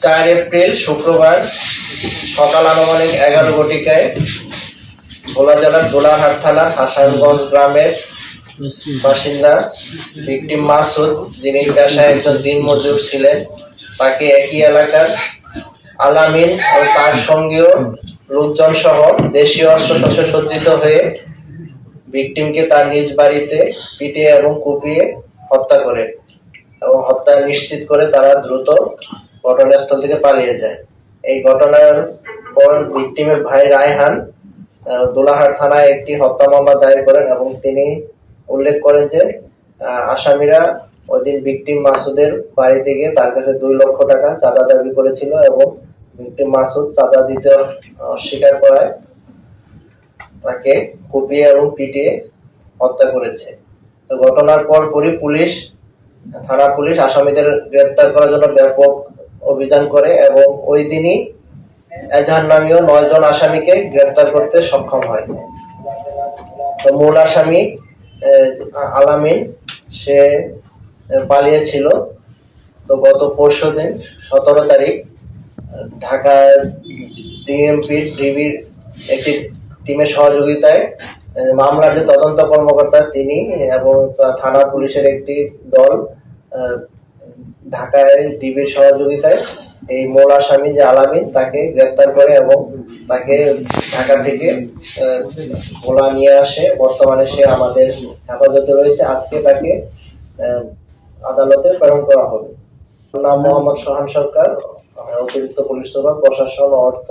চার এপ্রিল শুক্রবার সকাল আনুমানিক এগারো ঘটিকায় ভোলা জেলার দোলাহাট থানার হাসানগঞ্জ গ্রামের বাসিন্দা ভিকটিম মাসুদ, যিনি পেশায় একজন দিনমজুর ছিলেন, তাকে একই এলাকার আলামিন ও তার সঙ্গীয় লোকজন সহ দেশীয় অস্ত্র সজ্জিত হয়ে ভিকটিমকে তার নিজ বাড়িতে পিটিয়ে এবং কুপিয়ে হত্যা করে এবং হত্যা নিশ্চিত করে তারা দ্রুত ঘটনাস্থল থেকে পালিয়ে যায়। এই ঘটনার পর ভিকটিমের ভাই রায়হান দোলাহাট থানায় একটি হত্যা মামলা দায়ের করেন এবং তিনি উল্লেখ করেন যে আসামিরা ওই দিন মাসুদের বাড়িতে গিয়ে তার কাছে দুই লক্ষ টাকা চাঁদা দাবি করেছিল এবং ভিকটিম মাসুদ চাঁদা দিতে অস্বীকার করায় তাকে কুপিয়ে এবং পিটিয়ে হত্যা করেছে। তো ঘটনার পরপরই পুলিশ, থানা পুলিশ আসামিদের গ্রেপ্তার করার জন্য ব্যাপক অভিযান করে এবং ওই দিনই এজাহার নামীয় নয় জন আসামিকে গ্রেপ্তার করতে সক্ষম হয়। তো মূল আসামি আলামিন, সে পালিয়েছিল। তো গত পরশু দিন, সতেরো তারিখ, ঢাকা ডিএমপি ডিবির একটি টিমের সহযোগিতায় মামলার যে তদন্ত কর্মকর্তা তিনি এবং থানা পুলিশের একটি দল ঢাকায় ডিবির সহযোগিতায় এই মূল আসামি যে আলামিন তাকে গ্রেপ্তার করে এবং তাকে ঢাকা থেকে ভোলা নিয়ে আসে। বর্তমানে সে আমাদের হেফাজতে রয়েছে। আজকে তাকে আদালতে প্রেরণ করা হবে। নাম মোহাম্মদ সোহান সরকার, অতিরিক্ত পুলিশ সুপার, প্রশাসন অর্থ